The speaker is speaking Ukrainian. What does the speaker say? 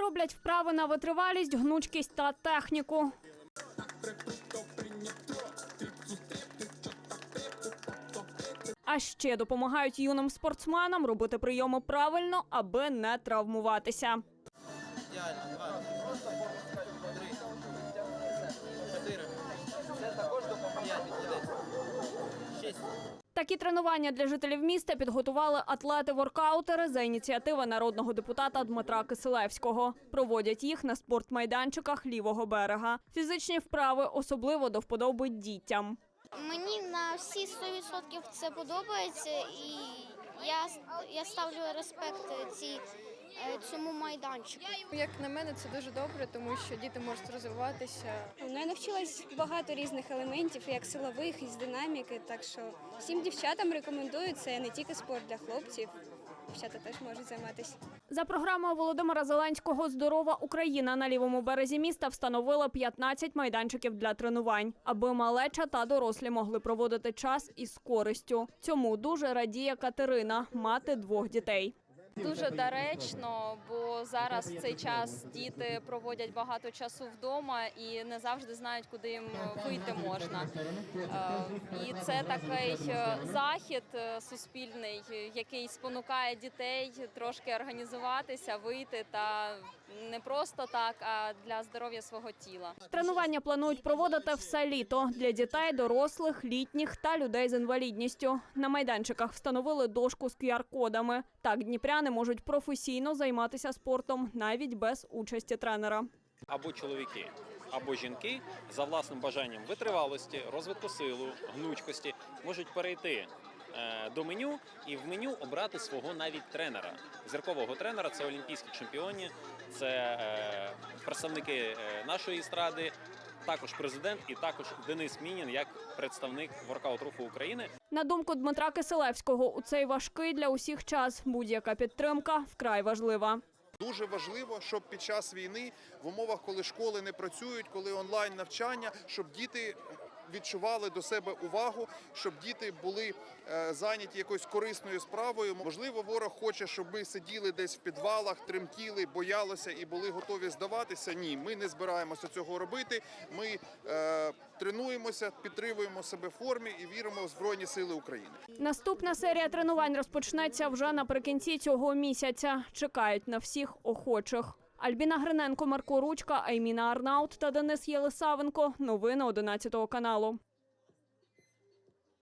Роблять вправи на витривалість, гнучкість та техніку. А ще допомагають юним спортсменам робити прийоми правильно, аби не травмуватися. Два. Три. Чотири. Такі тренування для жителів міста підготували атлети-воркаутери за ініціативи народного депутата Дмитра Киселевського. Проводять їх на спортмайданчиках лівого берега. Фізичні вправи особливо до вподоби дітям. Мені на всі 100% це подобається, і я, я ставлю респект цій, цьому майданчику. Як на мене, це дуже добре, тому що діти можуть розвиватися. Ну, я навчилась багато різних елементів, як силових, і з динаміки. Так що всім дівчатам рекомендую це не тільки спорт для хлопців. Дівчата теж можуть займатися. За програмою Володимира Зеленського Здорова Україна на лівому березі міста встановила 15 майданчиків для тренувань, аби малеча та дорослі могли проводити час із користю. Цьому дуже радіє Катерина, мати двох дітей. Дуже доречно, бо зараз в цей час діти проводять багато часу вдома і не завжди знають, куди їм вийти можна. Е, І це такий е, захід е, суспільний, який спонукає дітей трошки організуватися, вийти та не просто так, а для здоров'я свого тіла. Тренування планують проводити все літо для дітей, дорослих, літніх та людей з інвалідністю. На майданчиках встановили дошку з QR-кодами. Так дніпряни можуть професійно займатися спортом навіть без участі тренера. або чоловіки, або жінки за власним бажанням витривалості, розвитку силу, гнучкості можуть перейти е, до меню і в меню обрати свого навіть тренера. Зіркового тренера це олімпійські чемпіони, це е, представники е, нашої естради, також президент і також Денис Мінін як представник воркаут руху України. На думку Дмитра Киселевського, у цей важкий для усіх час будь-яка підтримка вкрай важлива. Дуже важливо, щоб під час війни, в умовах, коли школи не працюють, коли онлайн навчання, щоб діти відчували до себе увагу, щоб діти були е, зайняті якоюсь корисною справою. Можливо, ворог хоче, щоб ми сиділи десь в підвалах, тремтіли, боялися і були готові здаватися. Ні, ми не збираємося цього робити. Ми е, тренуємося, підтримуємо себе в формі і віримо в Збройні Сили України. Наступна серія тренувань розпочнеться вже наприкінці цього місяця. Чекають на всіх охочих. Альбіна Гриненко, Марко Ручка, Айміна Арнаут та Денис Єлисавенко. Новини 11 каналу.